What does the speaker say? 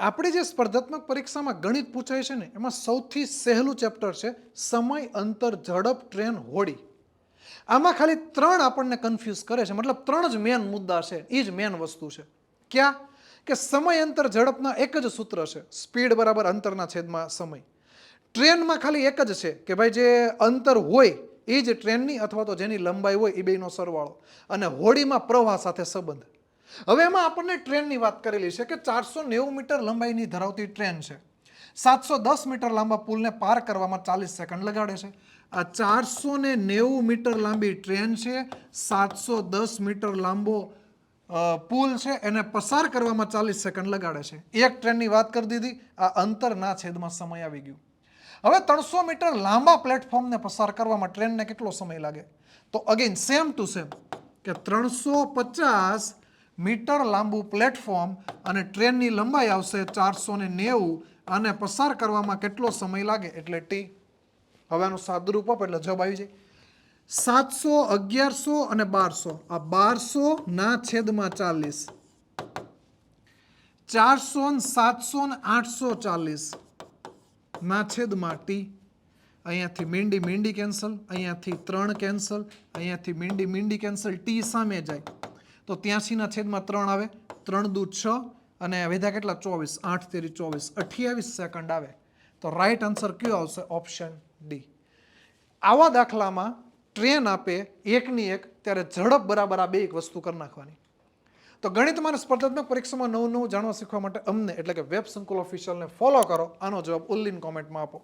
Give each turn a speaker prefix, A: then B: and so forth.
A: આપણે જે સ્પર્ધાત્મક પરીક્ષામાં ગણિત પૂછાય છે ને, એમાં સૌથી સહેલું ચેપ્ટર છે, સમય અંતર ઝડપ ટ્રેન હોડી. આમાં ખાલી ત્રણ આપણને કન્ફ્યુઝ કરે છે, મતલબ ત્રણ જ મેન મુદ્દા છે એ જ મેન વસ્તુ છે. ક્યાં? કે સમય અંતર ઝડપના એક જ સૂત્ર છે સ્પીડ બરાબર અંતરના છેદમાં સમય. ટ્રેનમાં ખાલી એક જ છે, કે ભાઈ જે અંતર હોય એ જ ટ્રેનની અથવા તો જેની લંબાઈ હોય એ બેનો સરવાળો. અને હોડીમાં પ્રવાહ સાથે સંબંધ. હવે એમાં આપણને ટ્રેનની વાત કરેલી છે કે ચારસો નેવું મીટર લંબાઈની ધરાવતી ટ્રેન છે. સાતસો દસ મીટર લાંબા પુલને પાર કરવામાં ચાલીસ સેકન્ડ લગાડે છે. આ ચારસો ને નેવું મીટર લાંબી ટ્રેન છે. સાતસો દસ મીટર લાંબો પુલ છે. એને પસાર કરવામાં ચાલીસ સેકન્ડ લગાડે છે. એક ટ્રેનની વાત કરી દીધી. આ અંતરના છેદમાં સમય આવી ગયું. હવે ત્રણસો મીટર લાંબા પ્લેટફોર્મને પસાર કરવામાં ટ્રેનને કેટલો સમય લાગે? તો અગેન સેમ ટુ સેમ કે ત્રણસો પચાસ મીટર લાંબુ પ્લેટફોર્મ અને ટ્રેનની લંબાઈ આવશે ચારસો ને નેવું અને પસાર કરવામાં કેટલો સમય લાગે? એટલે ટી. હવે સાદુરૂપ આપ, એટલે જવાબ આવી જાય. સાતસો, અગિયારસો અને બારસો. આ બારસો ના છેદમાં ચાલીસ. ચારસો ને સાતસો ને આઠસો ચાલીસ. ના છેદમાં ટી. અહીંયાથી મીંડી મીંડી કેન્સલ. અહીંયાથી ત્રણ કેન્સલ. અહીંયાથી મીંડી મીંડી કેન્સલ. ટી સામે જાય. તો ત્યાંસીના છેદમાં ત્રણ આવે. ત્રણ દૂ છ અને વેધા કેટલા? ચોવીસ. આઠ તેરી ચોવીસ. અઠ્યાવીસ સેકન્ડ આવે. તો રાઈટ આન્સર કયો આવશે? ઓપ્શન ડી આવા દાખલામાં ટ્રેન આપે એકની એક, ત્યારે ઝડપ બરાબર આ બે એક વસ્તુ કરી નાખવાની. તો ગણિતમાં અને સ્પર્ધાત્મક પરીક્ષામાં નવું નવું જાણવા શીખવા માટે અમને, એટલે કે વેબ સંકુલ ઓફિશિયલને ફોલો કરો. આનો જવાબ ઉલ્લીન કોમેન્ટમાં આપો.